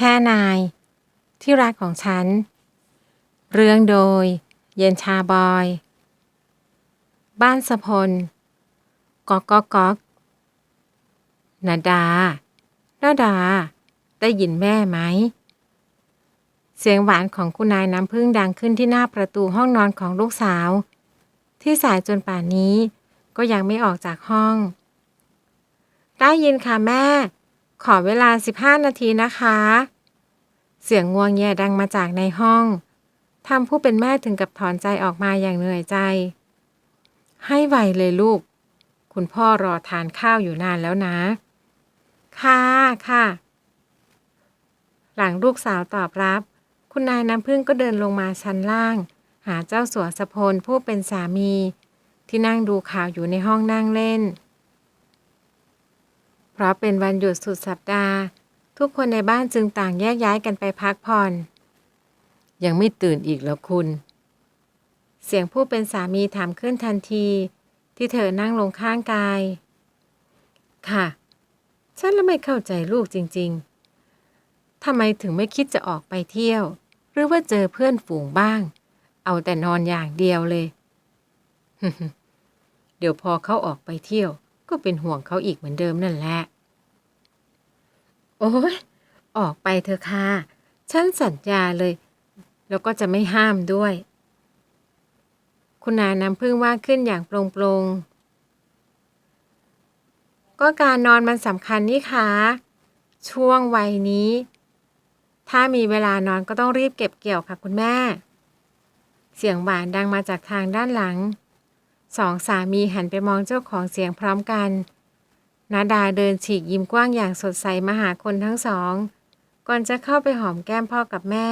ค่นาย ที่รักของฉัน เรื่องโดย เย็นชาบอย บ้านสะพลก๊อกก๊อกก๊อกนาดานาดา ได้ยินแม่ไหม เสียงหวานของคุณนายน้ำพึ่งดังขึ้นที่หน้าประตูห้องนอนของลูกสาว ที่สายจนป่านนี้ก็ยังไม่ออกจากห้อง ได้ยินค่ะแม่ ขอเวลา 15 นาทีนะคะ เสียงงวงแงดังมาจากในห้องทำผู้เป็นแม่ถึงกับถอนใจออกมาอย่างเหนื่อยใจ ให้ไวเลยลูก คุณพ่อรอทานข้าวอยู่นานแล้วนะ ค่ะค่ะ หลังลูกสาวตอบรับ คุณนายน้ำพึ่งก็เดินลงมาชั้นล่าง หาเจ้าสัวสพลผู้เป็นสามี ที่นั่งดูข่าวอยู่ในห้องนั่งเล่น ราะเป็นวันหยุดสุดสัปดาห์ ทุกคนในบ้านจึงต่างแยกย้ายกันไปพักผ่อน ยังไม่ตื่นอีกแล้วคุณ เสียงผู้เป็นสามีถามขึ้นทันที ที่เธอนั่งลงข้างกาย ค่ะ ฉันละไม่เข้าใจลูกจริง ๆทำไมถึงไม่คิดจะออกไปเที่ยว หรือว่าเจอเพื่อนฝูงบ้าง เอาแต่นอนอย่างเดียวเลย เดี๋ยวพอเขาออกไปเที่ยว ก็เป็นห่วงเขาอีกเหมือนเดิมนั่นแหละ โอ้ยออกไปเถอะค่ะ ฉันสัญญาเลย แล้วก็จะไม่ห้ามด้วย คุณนายน้ำพึ่งว่าขึ้นอย่างโปร่งๆก็การนอนมันสำคัญนี่คะช่วงวัยนี้ ถ้ามีเวลานอนก็ต้องรีบเก็บเกี่ยวค่ะคุณแม่ เสียงหวานดังมาจากทางด้านหลัง สองสามีหันไปมองเจ้าของเสียงพร้อมกันนาดาเดินฉีกยิ้มกว้างอย่างสดใสมาหาคนทั้งสอง ก่อนจะเข้าไปหอมแก้มพ่อกับแม่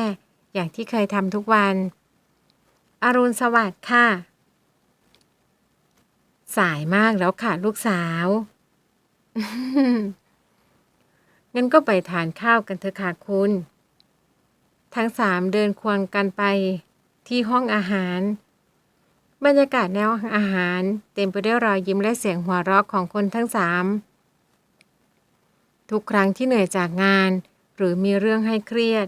อย่างที่เคยทำทุกวัน อรุณสวัสดิ์ค่ะ สายมากแล้วค่ะลูกสาว งั้นก็ไปทานข้าวกันเถอะค่ะคุณ ทั้งสามเดินควงกันไปที่ห้องอาหาร บรรยากาศในห้องอาหาร เต็มไปด้วยรอยยิ้มและเสียงหัวเราะของคนทั้งสามทุกครั้งที่เหนื่อยจากงาน หรือมีเรื่องให้เครียด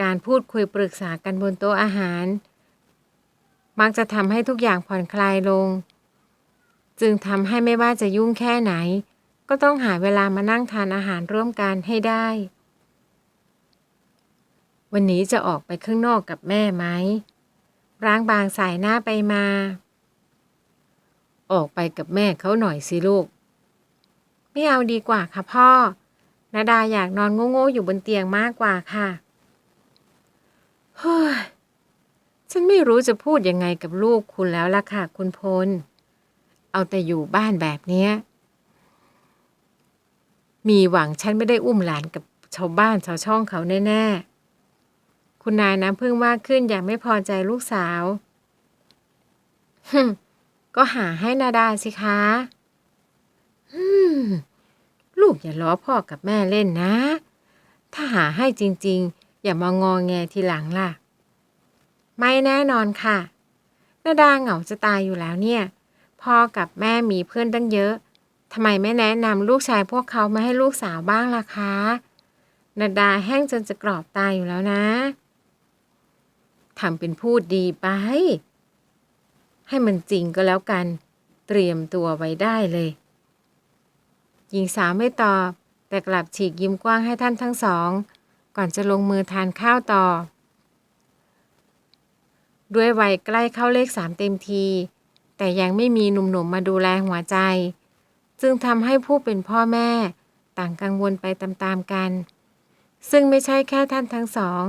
การพูดคุยปรึกษากันบนโต๊ะอาหาร มักจะทำให้ทุกอย่างผ่อนคลายลง จึงทำให้ไม่ว่าจะยุ่งแค่ไหน ก็ต้องหาเวลามานั่งทานอาหารร่วมกันให้ได้ วันนี้จะออกไปข้างนอกกับแม่ไหม ร้างบางสายหน้าไปมา ออกไปกับแม่เขาหน่อยสิลูก ไม่เอาดีกว่าค่ะพ่อนาดาอยากนอนโง่ๆอยู่บนเตียงมากกว่าค่ะเฮ้ยฉันไม่รู้จะพูดยังไงกับลูกคุณแล้วล่ะค่ะ คุณพล เอาแต่อยู่บ้านแบบเนี้ย มีหวังฉันไม่ได้อุ้มหลานกับชาวบ้านชาวช่องเขาแน่ ๆ คุณนายน้ำพึ่งว่าขึ้นอย่างไม่พอใจลูกสาวฮึก็หาให้นาดาสิคะฮึมลูกอย่าล้อพ่อกับแม่เล่นนะ ถ้าหาให้จริง ๆ อย่ามางอแงทีหลังล่ะ ไม่แน่นอนค่ะนาดาเหงาจะตายอยู่แล้วเนี่ย พ่อกับแม่มีเพื่อนตั้งเยอะทำไมไม่แนะนำลูกชายพวกเขามาให้ลูกสาวบ้างล่ะคะนาดาแห้งจนจะกรอบตายอยู่แล้วนะ ทำเป็นพูดดีไป ให้มันจริงก็แล้วกัน เตรียมตัวไว้ได้เลย หญิงสาวไม่ตอบ แต่กลับฉีกยิ้มกว้างให้ท่านทั้งสอง ก่อนจะลงมือทานข้าวต่อ ด้วยวัยใกล้เข้าเลขสามเต็มที แต่ยังไม่มีหนุ่มๆมาดูแลหัวใจ จึงทำให้ผู้เป็นพ่อแม่ ต่างกังวลไปตามๆกัน ซึ่งไม่ใช่แค่ท่านทั้งสอง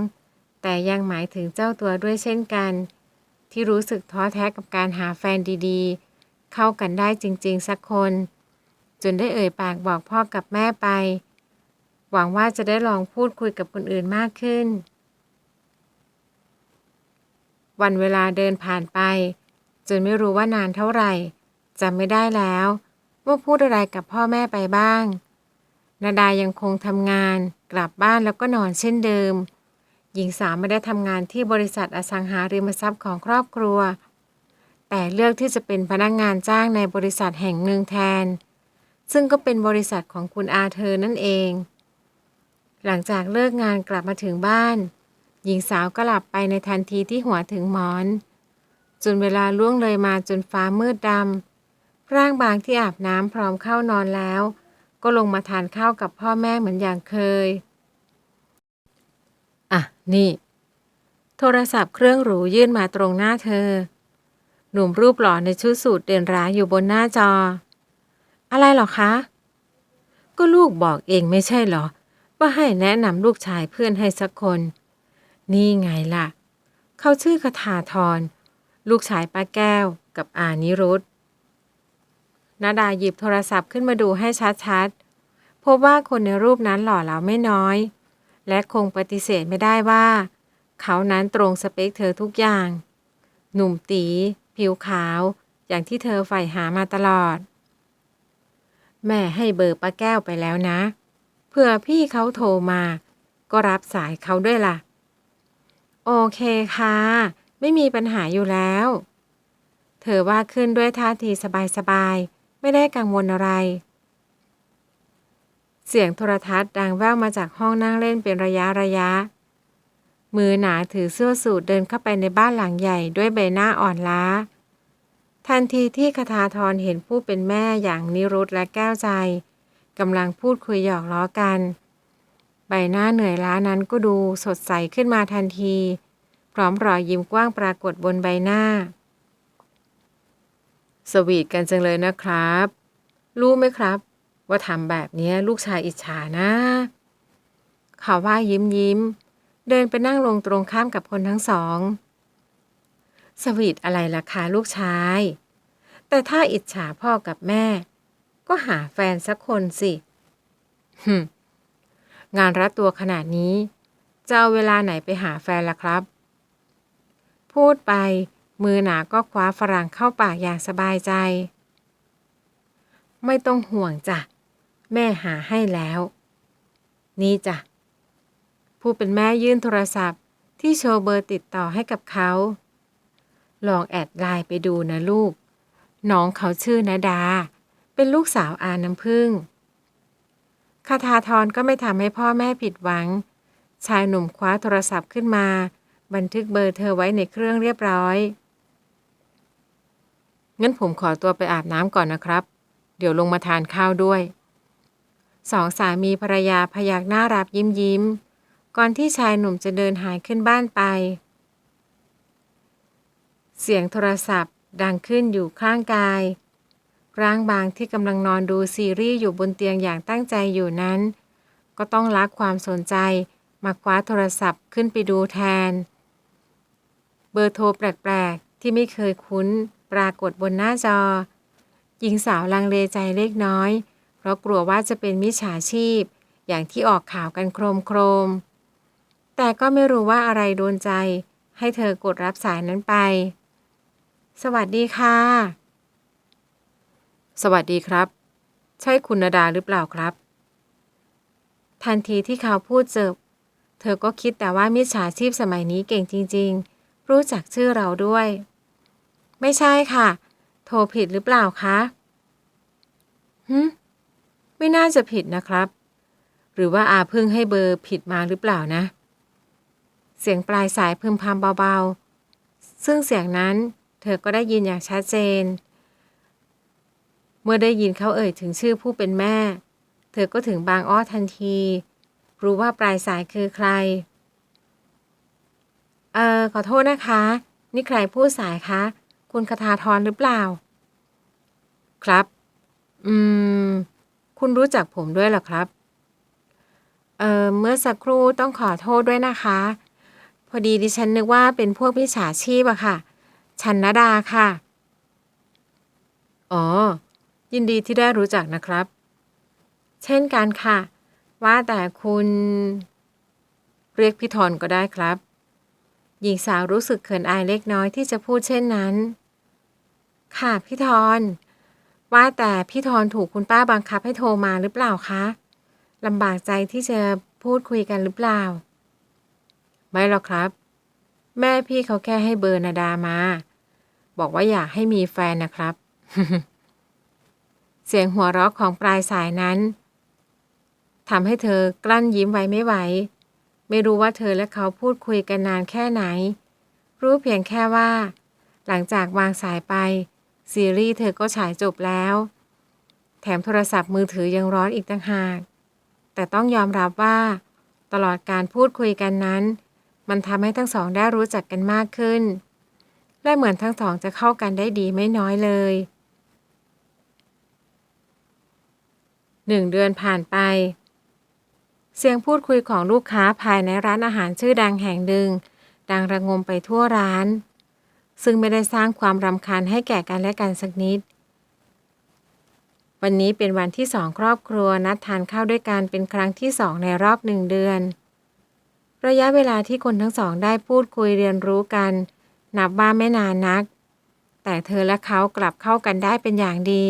แต่ยังหมายถึงเจ้าตัวด้วยเช่นกัน ที่รู้สึกท้อแท้กับการหาแฟนดีๆ เข้ากันได้จริงๆ สักคน จนได้เอ่ยปากบอกพ่อกับแม่ไป หวังว่าจะได้ลองพูดคุยกับคนอื่นมากขึ้น วันเวลาเดินผ่านไป จนไม่รู้ว่านานเท่าไหร่จำไม่ได้แล้วว่าพูดอะไรกับพ่อแม่ไปบ้าง นาดายังคงทำงาน กลับบ้านแล้วก็นอนเช่นเดิม หญิงสาวไม่ได้ทำงานที่บริษัทอสังหาริมทรัพย์ของครอบครัว แต่เลือกที่จะเป็นพนักงานจ้างในบริษัทแห่งหนึ่งแทน ซึ่งก็เป็นบริษัทของคุณอาเธอนั่นเอง หลังจากเลิกงานกลับมาถึงบ้าน หญิงสาวก็หลับไปในทันทีที่หัวถึงหมอน จนเวลาล่วงเลยมาจนฟ้ามืดดำร่างบางที่อาบน้ำพร้อมเข้านอนแล้ว ก็ลงมาทานข้าวกับพ่อแม่เหมือนอย่างเคย อะ นี่ โทรศัพท์เครื่องหรูยื่นมาตรงหน้าเธอ หนุ่มรูปหล่อในชุดสูทเด่นร้ายอยู่บนหน้าจอ อะไรหรอคะ ก็ลูกบอกเองไม่ใช่หรอ ว่าให้แนะนำลูกชายเพื่อนให้สักคน นี่ไงล่ะ เขาชื่อคทาธรลูกชายป้าแก้วกับอานิรุธนาดาหยิบโทรศัพท์ขึ้นมาดูให้ชัดๆ พบว่าคนในรูปนั้นหล่อเหลาไม่น้อย และคงปฏิเสธไม่ได้ว่า เขานั้นตรงสเปคเธอทุกอย่าง หนุ่มตี ผิวขาว อย่างที่เธอใฝ่หามาตลอด แม่ให้เบอร์ป้าแก้วไปแล้วนะ เผื่อพี่เขาโทรมา ก็รับสายเขาด้วยล่ะ โอเคค่ะ ไม่มีปัญหาอยู่แล้ว เธอว่าขึ้นด้วยท่าทีสบายๆ ไม่ได้กังวลอะไร เสียงโทรทัศน์ดังแว่วมาจากห้องนั่งเล่นเป็นระยะระยะ มือหนาถือเสื้อสูทเดินเข้าไปในบ้านหลังใหญ่ด้วยใบหน้าอ่อนล้า ทันทีที่คทาธรเห็นผู้เป็นแม่อย่างนิรุธและแก้วใจกำลังพูดคุยหยอกล้อกัน ใบหน้าเหนื่อยล้านั้นก็ดูสดใสขึ้นมาทันที พร้อมรอยยิ้มกว้างปรากฏบนใบหน้า สวีทกันจังเลยนะครับ รู้ไหมครับ ว่าทำแบบนี้ลูกชายอิจฉานะ เขาว่ายิ้มยิ้ม เดินไปนั่งลงตรงข้ามกับคนทั้งสอง สวีทอะไรล่ะคะลูกชาย แต่ถ้าอิจฉาพ่อกับแม่ ก็หาแฟนสักคนสิฮึงานรัดตัวขนาดนี้ จะเอาเวลาไหนไปหาแฟนล่ะครับ พูดไป มือหนาก็คว้าฝรั่งเข้าปากอย่างสบายใจ ไม่ต้องห่วงจ้ะ แม่หาให้แล้ว นี่จ้ะ ผู้เป็นแม่ยื่นโทรศัพท์ที่โชว์เบอร์ติดต่อให้กับเขา ลองแอดไลน์ไปดูนะลูก น้องเขาชื่อนาดา เป็นลูกสาวอาน้ำพึ่งคาทาทรก็ไม่ทำให้พ่อแม่ผิดหวัง ชายหนุ่มคว้าโทรศัพท์ขึ้นมา บันทึกเบอร์เธอไว้ในเครื่องเรียบร้อยงั้นผมขอตัวไปอาบน้ำก่อนนะครับ เดี๋ยวลงมาทานข้าวด้วย สองสามีภรรยาพยักหน้ารับยิ้มยิ้ม ก่อนที่ชายหนุ่มจะเดินหายขึ้นบ้านไป เสียงโทรศัพท์ดังขึ้นอยู่ข้างกาย ร่างบางที่กำลังนอนดูซีรีส์อยู่บนเตียงอย่างตั้งใจอยู่นั้น ก็ต้องลักความสนใจมาคว้าโทรศัพท์ขึ้นไปดูแทน เบอร์โทรแปลกๆ ที่ไม่เคยคุ้น ปรากฏบนหน้าจอ หญิงสาวลังเลใจเล็กน้อย เพราะกลัวว่าจะเป็นมิจฉาชีพ อย่างที่ออกข่าวกันโครมโครมๆแต่ก็ไม่รู้ว่าอะไรโดนใจ ให้เธอกดรับสายนั้นไป สวัสดีค่ะ สวัสดีครับ ใช่คุณนดาหรือเปล่าครับ ทันทีที่เขาพูดจบเธอก็คิดแต่ว่ามิจฉาชีพสมัยนี้เก่งจริง ๆ รู้จักชื่อเราด้วย ไม่ใช่ค่ะ โทรผิดหรือเปล่าคะฮึ ไม่น่าจะผิดนะครับ หรือว่าอาพึ่งให้เบอร์ผิดมาหรือเปล่านะ เสียงปลายสายพึมพำเบาๆ ซึ่งเสียงนั้นเธอก็ได้ยินอย่างชัดเจน เมื่อได้ยินเขาเอ่ยถึงชื่อผู้เป็นแม่ เธอก็ถึงบางอ้อทันที รู้ว่าปลายสายคือใคร เอ่อขอโทษนะคะ นี่ใครพูดสายคะ คุณคทาธรหรือเปล่า ครับ อืม คุณรู้จักผมด้วยหรอครับ เอ่อ เมื่อสักครู่ต้องขอโทษด้วยนะคะ พอดีดิฉันนึกว่าเป็นพวกพิจฉาชีพอะค่ะ ชันนดาค่ะ อ๋อ ยินดีที่ได้รู้จักนะครับ เช่นกันค่ะ ว่าแต่คุณ เรียกพี่ทอนก็ได้ครับ หญิงสาวรู้สึกเขินอายเล็กน้อยที่จะพูดเช่นนั้น ค่ะพี่ทอน ว่าแต่พี่ทอนถูกคุณป้าบังคับให้โทรมาหรือเปล่าคะลำบากใจที่จะพูดคุยกันหรือเปล่า ไม่หรอกครับ แม่พี่เขาแค่ให้เบอร์นาดามา บอกว่าอยากให้มีแฟนนะครับ เสียงหัวเราะของปลายสายนั้นทำให้เธอกลั้นยิ้มไว้ไม่ไหว ไม่รู้ว่าเธอและเขาพูดคุยกันนานแค่ไหน รู้เพียงแค่ว่า หลังจากวางสายไป ซีรีส์เธอก็ฉายจบแล้ว แถมโทรศัพท์มือถือยังร้อนอีกต่างหาก แต่ต้องยอมรับว่า ตลอดการพูดคุยกันนั้น มันทำให้ทั้งสองได้รู้จักกันมากขึ้น และเหมือนทั้งสองจะเข้ากันได้ดีไม่น้อยเลยหนึ่งเดือนผ่านไป เสียงพูดคุยของลูกค้าภายในร้านอาหารชื่อดังแห่งหนึ่งดังระงมไปทั่วร้าน ซึ่งไม่ได้สร้างความรำคาญให้แก่กันและกันสักนิด วันนี้เป็นวันที่สองครอบครัวนัดทานข้าวด้วยกันเป็นครั้งที่สองในรอบหนึ่งเดือน ระยะเวลาที่คนทั้งสองได้พูดคุยเรียนรู้กัน นับว่าไม่นานนัก แต่เธอและเขากลับเข้ากันได้เป็นอย่างดี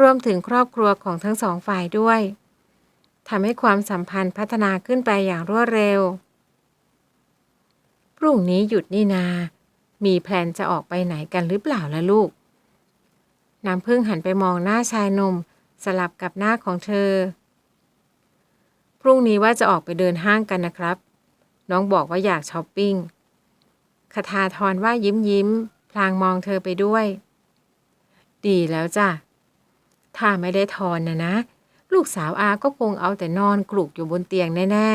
รวมถึงครอบครัวของทั้งสองฝ่ายด้วยทำให้ความสัมพันธ์พัฒนาขึ้นไปอย่างรวดเร็ว พรุ่งนี้หยุดนี่นา มีแผนจะออกไปไหนกันหรือเปล่าล่ะลูก น้ำพึ่งหันไปมองหน้าชายหนุ่มสลับกับหน้าของเธอ พรุ่งนี้ว่าจะออกไปเดินห้างกันนะครับ น้องบอกว่าอยากช้อปปิ้งคทาทรว่ายิ้มยิ้ม พลางมองเธอไปด้วย ดีแล้วจ้ะ ถ้าไม่ได้ทอนนะนะ ลูกสาวอาก็คงเอาแต่นอนกลุกอยู่บนเตียงแน่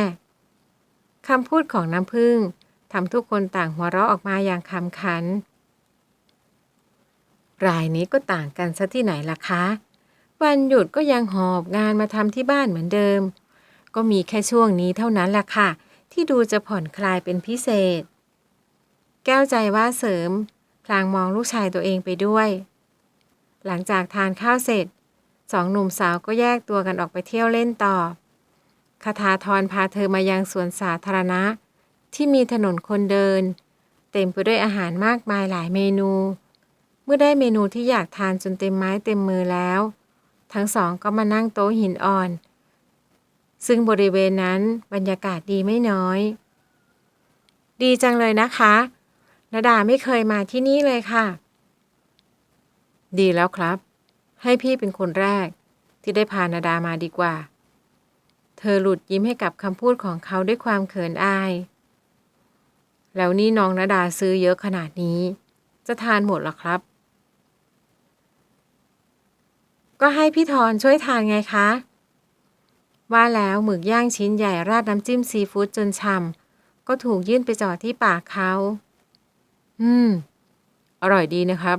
ๆคำพูดของน้ำพึ่ง ทำทุกคนต่างหัวเราะออกมาอย่างคำขัน รายนี้ก็ต่างกันซะที่ไหนล่ะคะ วันหยุดก็ยังหอบงานมาทำที่บ้านเหมือนเดิม ก็มีแค่ช่วงนี้เท่านั้นล่ะค่ะ ที่ดูจะผ่อนคลายเป็นพิเศษ แก้วใจว่าเสริม พลางมองลูกชายตัวเองไปด้วย หลังจากทานข้าวเสร็จสองหนุ่มสาวก็แยกตัวกันออกไปเที่ยวเล่นต่อคาถาทรพาเธอมายังสวนสาธารณะ ที่มีถนนคนเดิน เต็มไปด้วยอาหารมากมายหลายเมนู เมื่อได้เมนูที่อยากทานจนเต็มไม้เต็มมือแล้ว ทั้งสองก็มานั่งโต๊ะหินอ่อน ซึ่งบริเวณนั้นบรรยากาศดีไม่น้อย ดีจังเลยนะคะนาดาไม่เคยมาที่นี่เลยค่ะ ดีแล้วครับ ให้พี่เป็นคนแรก ที่ได้พานาดามาดีกว่า เธอหลุดยิ้มให้กับคำพูดของเขาด้วยความเขินอาย แล้วนี่น้องนาดาซื้อเยอะขนาดนี้ จะทานหมดหรอครับ ก็ให้พี่ทอนช่วยทานไงคะ ว่าแล้วหมึกย่างชิ้นใหญ่ราดน้ำจิ้มซีฟู้ดจนฉ่ำก็ถูกยื่นไปจอดที่ปากเขา อืม อร่อยดีนะครับ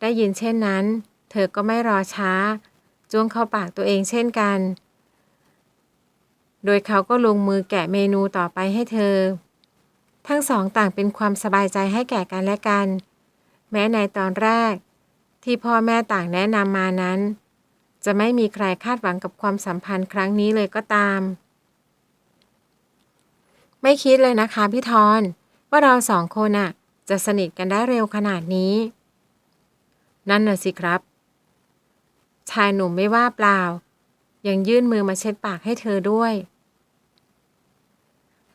ได้ยินเช่นนั้น เธอก็ไม่รอช้าจ้วงเข้าปากตัวเองเช่นกัน โดยเขาก็ลงมือแกะเมนูต่อไปให้เธอ ทั้งสองต่างเป็นความสบายใจให้แก่กันและกัน แม้ในตอนแรก ที่พ่อแม่ต่างแนะนำมานั้น จะไม่มีใครคาดหวังกับความสัมพันธ์ครั้งนี้เลยก็ตาม ไม่คิดเลยนะคะพี่ทอนว่าเราสองคนอะจะสนิทกันได้เร็วขนาดนี้ นั่นน่ะสิครับ ชายหนุ่มไม่ว่าเปล่า ยังยื่นมือมาเช็ดปากให้เธอด้วย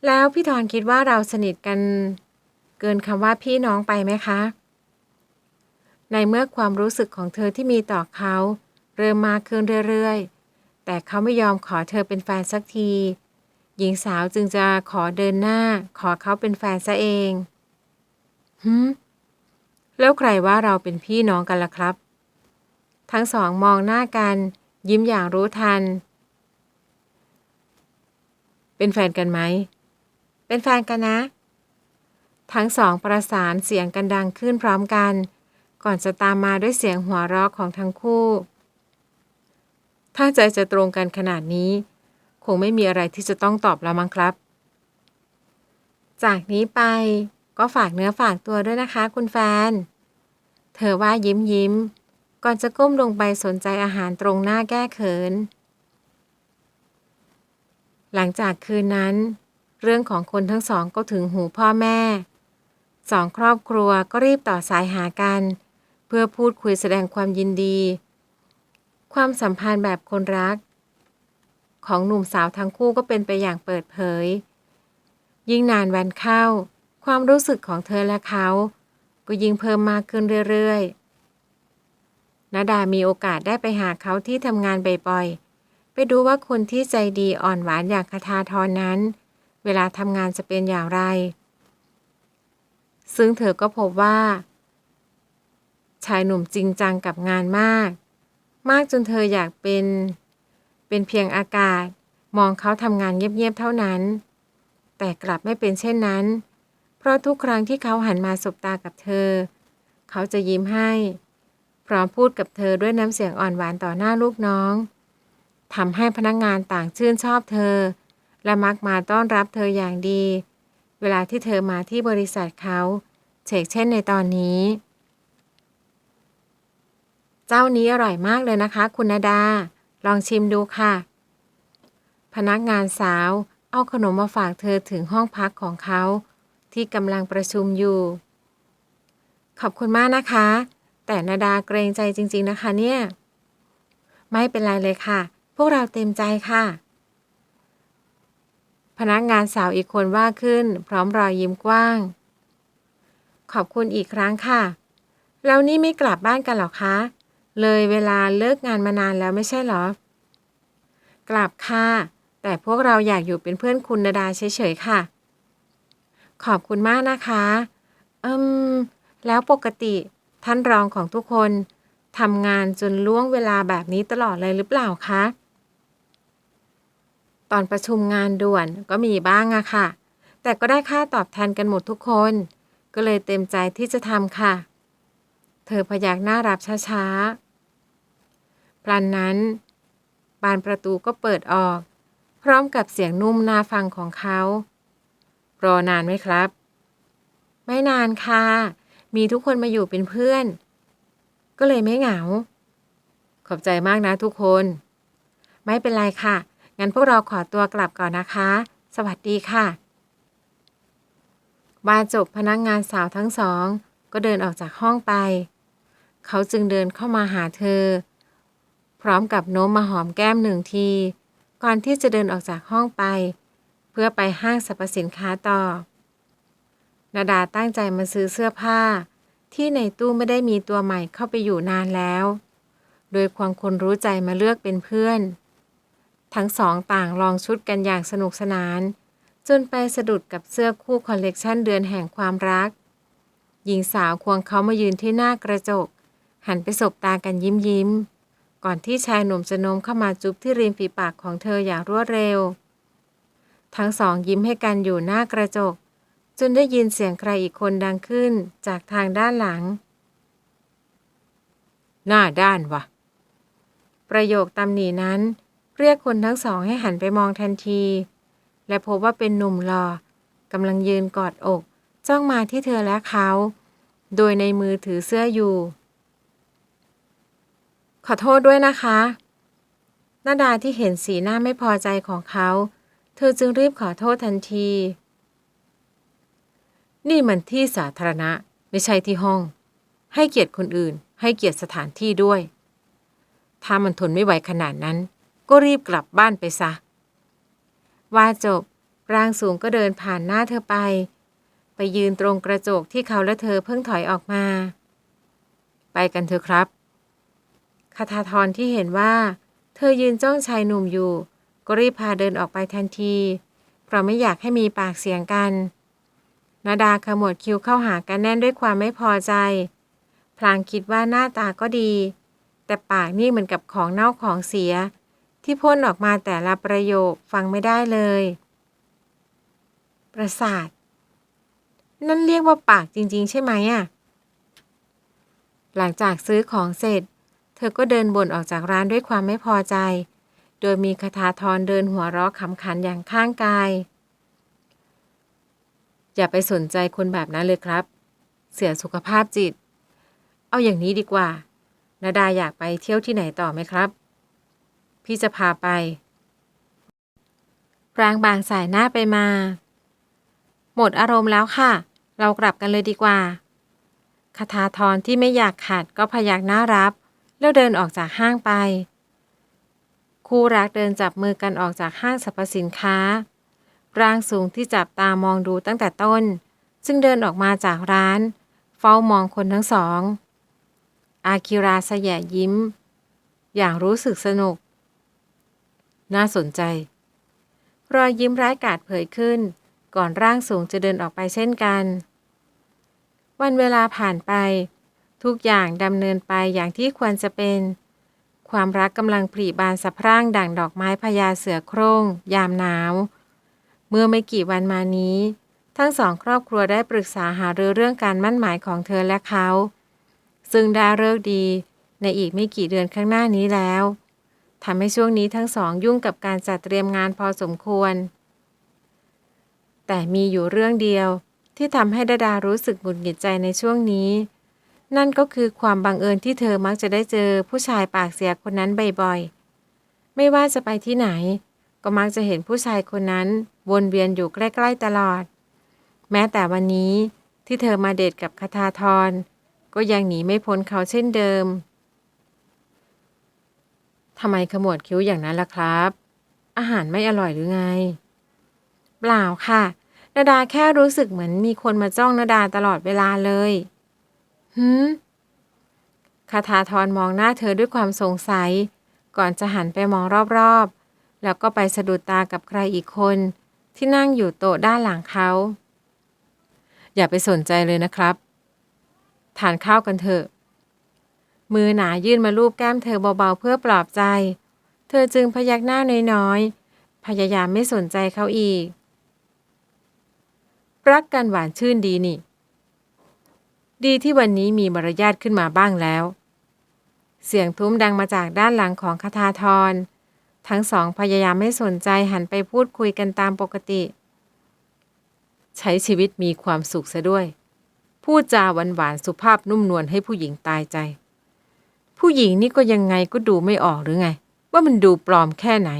แล้วพี่ทอนคิดว่าเราสนิทกันเกินคำว่าพี่น้องไปไหมคะ ในเมื่อความรู้สึกของเธอที่มีต่อเขา เริ่มมากขึ้นเรื่อยๆ แต่เขาไม่ยอมขอเธอเป็นแฟนสักที หญิงสาวจึงจะขอเดินหน้า ขอเขาเป็นแฟนซะเองหืมแล้วใครว่าเราเป็นพี่น้องกันล่ะครับ ทั้งสองมองหน้ากัน ยิ้มอย่างรู้ทัน เป็นแฟนกันไหม เป็นแฟนกันนะ ทั้งสองประสานเสียงกันดังขึ้นพร้อมกัน ก่อนจะตามมาด้วยเสียงหัวเราะของทั้งคู่ ถ้าใจจะตรงกันขนาดนี้ คงไม่มีอะไรที่จะต้องตอบแล้วมั้งครับ จากนี้ไปก็ฝากเนื้อฝากตัวด้วยนะคะ คุณแฟน เธอว่ายิ้มยิ้ม ก่อนจะก้มลงไปสนใจอาหารตรงหน้าแก้เขิน หลังจากคืนนั้น เรื่องของคนทั้งสองก็ถึงหูพ่อแม่ สองครอบครัวก็รีบต่อสายหากัน เพื่อพูดคุยแสดงความยินดี ความสัมพันธ์แบบคนรัก ของหนุ่มสาวทั้งคู่ก็เป็นไปอย่างเปิดเผย ยิ่งนานวันเข้า ความรู้สึกของเธอและเขา ก็ยิ่งเพิ่มมากขึ้นเรื่อยๆนาดามีโอกาสได้ไปหาเขาที่ทำงานบ่อยๆ ไปดูว่าคนที่ใจดีอ่อนหวานอย่างคาทาทรนั้น เวลาทำงานจะเป็นอย่างไร ซึ่งเธอก็พบว่า ชายหนุ่มจริงจังกับงานมาก มากจนเธออยากเป็น เป็นเพียงอากาศ มองเขาทำงานเงียบๆเท่านั้น แต่กลับไม่เป็นเช่นนั้น เพราะทุกครั้งที่เขาหันมาสบตากับเธอ เขาจะยิ้มให้ พร้อมพูดกับเธอด้วยน้ำเสียงอ่อนหวานต่อหน้าลูกน้องทำให้พนักงงานต่างชื่นชอบเธอ และมักมาต้อนรับเธออย่างดี เวลาที่เธอมาที่บริษัทเขาเชกเช่นในตอนนี้ เจ้านี้อร่อยมากเลยนะคะ คุณนาดา ลองชิมดูค่ะ พนักงานสาวเอาขนมมาฝากเธอถึงห้องพักของเขา ที่กำลังประชุมอยู่ ขอบคุณมากนะคะ แต่นาดาเกรงใจจริง ๆนะคะเนี่ย ไม่เป็นไรเลยค่ะ พวกเราเต็มใจค่ะ พนักงานสาวอีกคนว่าขึ้น พร้อมรอยยิ้มกว้าง ขอบคุณอีกครั้งค่ะ แล้วนี่ไม่กลับบ้านกันหรอคะ เลยเวลาเลิกงานมานานแล้วไม่ใช่หรอ กลับค่ะ แต่พวกเราอยากอยู่เป็นเพื่อนคุณนาดาเฉยๆค่ะ ขอบคุณมากนะคะ อืม แล้วปกติท่านรองของทุกคนทำงานจนล่วงเวลาแบบนี้ตลอดเลยหรือเปล่าคะ ตอนประชุมงานด่วนก็มีบ้างอะค่ะ แต่ก็ได้ค่าตอบแทนกันหมดทุกคน ก็เลยเต็มใจที่จะทำค่ะ เธอพยักหน้ารับช้าๆพลันนั้น บานประตูก็เปิดออก พร้อมกับเสียงนุ่มน่าฟังของเขา รอนานไหมครับ ไม่นานค่ะ มีทุกคนมาอยู่เป็นเพื่อน ก็เลยไม่เหงา ขอบใจมากนะทุกคน ไม่เป็นไรค่ะ งั้นพวกเราขอตัวกลับก่อนนะคะ สวัสดีค่ะบาจบพนักงงานสาวทั้งสอง ก็เดินออกจากห้องไป เขาจึงเดินเข้ามาหาเธอ พร้อมกับโน้มมาหอมแก้มหนึ่งที ก่อนที่จะเดินออกจากห้องไป เพื่อไปห้างสรรพสินค้าต่อ นาดาตั้งใจมาซื้อเสื้อผ้า ที่ในตู้ไม่ได้มีตัวใหม่เข้าไปอยู่นานแล้ว โดยความคนรู้ใจมาเลือกเป็นเพื่อน ทั้งสองต่างลองชุดกันอย่างสนุกสนาน จนไปสะดุดกับเสื้อคู่คอลเลกชันเดือนแห่งความรัก หญิงสาวควงเขามายืนที่หน้ากระจก หันไปสบตากันยิ้มยิ้ม ก่อนที่ชายหนุ่มจะโน้มเข้ามาจุ๊บที่ริมฝีปากของเธออย่างรวดเร็ว ทั้งสองยิ้มให้กันอยู่หน้ากระจก จนได้ยินเสียงใครอีกคนดังขึ้นจากทางด้านหลัง หน้าด้านวะประโยคตำหนินั้น เรียกคนทั้งสองให้หันไปมองทันที และพบว่าเป็นหนุ่มหล่อกำลังยืนกอดอก จ้องมาที่เธอและเขา โดยในมือถือเสื้ออยู่ ขอโทษด้วยนะคะนาดาที่เห็นสีหน้าไม่พอใจของเขา เธอจึงรีบขอโทษทันที นี่มันที่สาธารณะ ไม่ใช่ที่ห้อง ให้เกียรติคนอื่น ให้เกียรติสถานที่ด้วย ถ้ามันทนไม่ไหวขนาดนั้น ก็รีบกลับบ้านไปซะ ว่าจบ ร่างสูงก็เดินผ่านหน้าเธอไป ไปยืนตรงกระจกที่เขาและเธอเพิ่งถอยออกมา ไปกันเถอะครับคาทาทรที่เห็นว่า เธอยืนจ้องชายหนุ่มอยู่ ก็รีบพาเดินออกไปทันที เพราะไม่อยากให้มีปากเสียงกันนาดาขมวดคิ้วเข้าหากันแน่นด้วยความไม่พอใจ พลางคิดว่าหน้าตาก็ดี แต่ปากนี่เหมือนกับของเน่าของเสีย ที่พ่นออกมาแต่ละประโยคฟังไม่ได้เลย ประสาท นั่นเรียกว่าปากจริง ๆ ใช่ไหมอะหลังจากซื้อของเสร็จ เธอก็เดินบ่นออกจากร้านด้วยความไม่พอใจ โดยมีคาถาทรเดินหัวเราะขำขันอย่างข้างกาย อย่าไปสนใจคนแบบนั้นเลยครับ เสียสุขภาพจิต เอาอย่างนี้ดีกว่านาดาอยากไปเที่ยวที่ไหนต่อไหมครับ พี่จะพาไปรางบางสายหน้าไปมา หมดอารมณ์แล้วค่ะ เรากลับกันเลยดีกว่าคาถาทรที่ไม่อยากขาดก็พยักหน้ารับ แล้วเดินออกจากห้างไป คู่รักเดินจับมือกันออกจากห้างสรรพสินค้า ร่างสูงที่จับตามองดูตั้งแต่ต้น ซึ่งเดินออกมาจากร้าน เฝ้ามองคนทั้งสอง อาคิราสแยยิ้ม อย่างรู้สึกสนุก น่าสนใจ รอยยิ้มร้ายกาจเผยขึ้น ก่อนร่างสูงจะเดินออกไปเช่นกัน วันเวลาผ่านไป ทุกอย่างดำเนินไปอย่างที่ควรจะเป็น ความรักกำลังผลิบานสะพรั่งดั่งดอกไม้พญาเสือโคร่ง ยามหนาว เมื่อไม่กี่วันมานี้ ทั้งสองครอบครัวได้ปรึกษาหารือเรื่องการมั่นหมายของเธอและเขา ซึ่งได้เลิกดีในอีกไม่กี่เดือนข้างหน้านี้แล้ว ทำให้ช่วงนี้ทั้งสองยุ่งกับการจัดเตรียมงานพอสมควร แต่มีอยู่เรื่องเดียวที่ทำให้ดาดารู้สึกหงุดหงิดใจในช่วงนี้ นั่นก็คือความบังเอิญที่เธอมักจะได้เจอผู้ชายปากเสียคนนั้นบ่อยๆ ไม่ว่าจะไปที่ไหน ก็มักจะเห็นผู้ชายคนนั้น วนเวียนอยู่ใกล้ๆตลอด แม้แต่วันนี้ที่เธอมาเดทกับคาทาธรก็ยังหนีไม่พ้นเขาเช่นเดิม ทำไมขมวดคิ้วอย่างนั้นล่ะครับ อาหารไม่อร่อยหรือไง เปล่าค่ะ นาดาแค่รู้สึกเหมือนมีคนมาจ้องนาดาตลอดเวลาเลยหืมคาถาทรมองหน้าเธอด้วยความสงสัย ก่อนจะหันไปมองรอบๆ แล้วก็ไปสะดุดตากับใครอีกคน ที่นั่งอยู่โต๊ะด้านหลังเขา อย่าไปสนใจเลยนะครับ ทานข้าวกันเถอะ มือหนายื่นมาลูบแก้มเธอเบาๆเพื่อปลอบใจ เธอจึงพยักหน้าน้อยๆ พยายามไม่สนใจเขาอีก รักกันหวานชื่นดีนี่ ดีที่วันนี้มีมารยาทขึ้นมาบ้างแล้ว เสียงทุ้มดังมาจากด้านหลังของคทาธรทั้งสองพยายามไม่สนใจหันไปพูดคุยกันตามปกติ ใช้ชีวิตมีความสุขซะด้วย พูดจาหวานหวานๆสุภาพนุ่มนวลให้ผู้หญิงตายใจ ผู้หญิงนี่ก็ยังไงก็ดูไม่ออกหรือไง ว่ามันดูปลอมแค่ไหน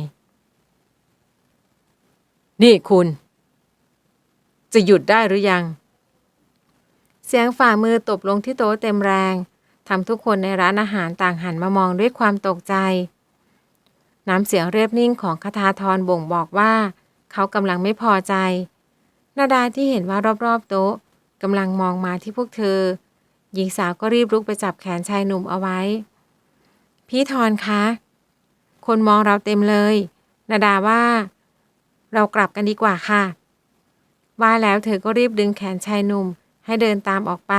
นี่คุณ จะหยุดได้หรือยัง เสียงฝ่ามือตบลงที่โต๊ะเต็มแรงทำทุกคนในร้านอาหารต่างหันมามองด้วยความตกใจ น้ำเสียงเรียบนิ่งของคาทาธรบ่งบอกว่า เขากำลังไม่พอใจ นาดาที่เห็นว่ารอบๆโต๊ะกำลังมองมาที่พวกเธอ หญิงสาวก็รีบลุกไปจับแขนชายหนุ่มเอาไว้ พี่ทรคะ คนมองเราเต็มเลยนาดาว่า เรากลับกันดีกว่าค่ะ ว่าแล้วเธอก็รีบดึงแขนชายหนุ่มให้เดินตามออกไป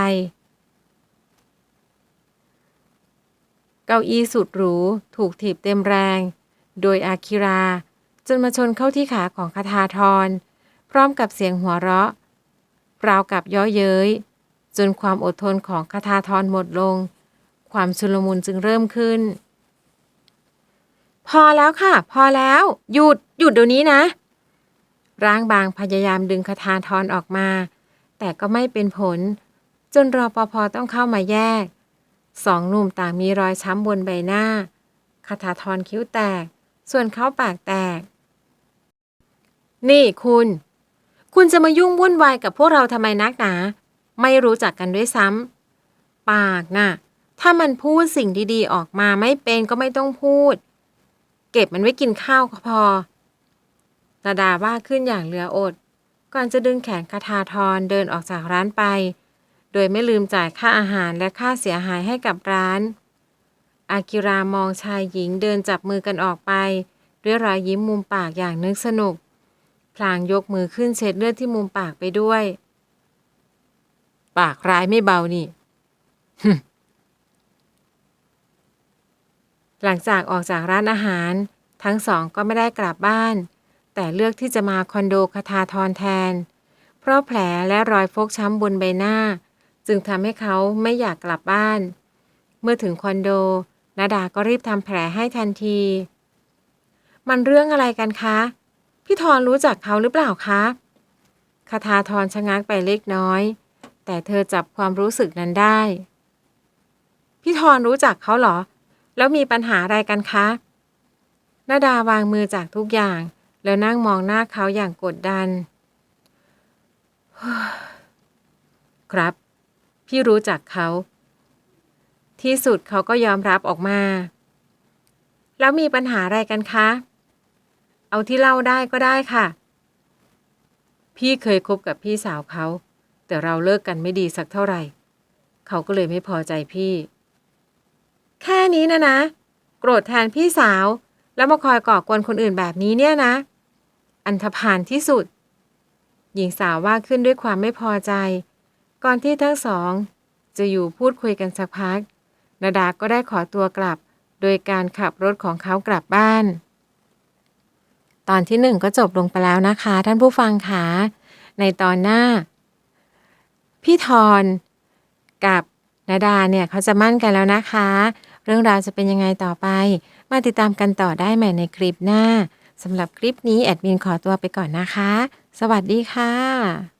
เก้าอี้สุดหรูถูกถีบเต็มแรง โดยอาคิรา จนมาชนเข้าที่ขาของคาทาทรพร้อมกับเสียงหัวเราะราวกับย่อเย้ย จนความอดทนของคาทาทรหมดลง ความชุลมุนจึงเริ่มขึ้น พอแล้วค่ะ พอแล้ว หยุดหยุดเดี๋ยวนี้นะ ร่างบางพยายามดึงคาทาทรออกมา แต่ก็ไม่เป็นผล จนรอปภต้องเข้ามาแยก สองหนุ่มต่างมีรอยช้ำบนใบหน้าคาถาทรคิ้วแตก ส่วนเขาปากแตก นี่คุณ คุณจะมายุ่งวุ่นวายกับพวกเราทำไมนักหนา ไม่รู้จักกันด้วยซ้ำปากน่ะ ถ้ามันพูดสิ่งดีๆ ออกมาไม่เป็นก็ไม่ต้องพูด เก็บมันไว้กินข้าวก็พอระดาว่าขึ้นอย่างเหลืออด ก่อนจะดึงแขนคาทาทรเดินออกจากร้านไป โดยไม่ลืมจ่ายค่าอาหารและค่าเสียหายให้กับร้าน อากิรามองชายหญิงเดินจับมือกันออกไป ด้วยรอยยิ้มมุมปากอย่างนึกสนุก พลางยกมือขึ้นเช็ดเลือดที่มุมปากไปด้วย ปากร้ายไม่เบานี่ หลังจากออกจากร้านอาหาร ทั้งสองก็ไม่ได้กลับบ้าน แต่เลือกที่จะมาคอนโดคาทาทรแทน เพราะแผลและรอยฟกช้ำบนใบหน้า จึงทำให้เขาไม่อยากกลับบ้าน เมื่อถึงคอนโดนาดาก็รีบทำแผลให้ทันที มันเรื่องอะไรกันคะ พี่ทรรู้จักเขาหรือเปล่าคะคาทาทรชะงักไปเล็กน้อย แต่เธอจับความรู้สึกนั้นได้ พี่ทรรู้จักเขาเหรอ แล้วมีปัญหาอะไรกันคะนาดาวางมือจากทุกอย่าง แล้วนั่งมองหน้าเขาอย่างกดดัน ครับ พี่รู้จักเขา ที่สุดเขาก็ยอมรับออกมา แล้วมีปัญหาอะไรกันคะ เอาที่เล่าได้ก็ได้ค่ะ พี่เคยคบกับพี่สาวเขา แต่เราเลิกกันไม่ดีสักเท่าไหร่ เขาก็เลยไม่พอใจพี่ แค่นี้นะนะ โกรธแทนพี่สาว แล้วมาคอยก่อกวนคนอื่นแบบนี้เนี่ยนะ อันธพาลที่สุด หญิงสาวว่าขึ้นด้วยความไม่พอใจ ก่อนที่ทั้งสอง จะอยู่พูดคุยกันสักพักนาดาก็ได้ขอตัวกลับ โดยการขับรถของเขากลับบ้าน ตอนที่หนึ่งก็จบลงไปแล้วนะคะ ท่านผู้ฟังคะในตอนหน้า พี่ทอนกับนาดาเนี่ยเขาจะมั่นกันแล้วนะคะ เรื่องราวจะเป็นยังไงต่อไป มาติดตามกันต่อได้ใหม่ในคลิปหน้าสำหรับคลิปนี้แอดมินขอตัวไปก่อนนะคะ สวัสดีค่ะ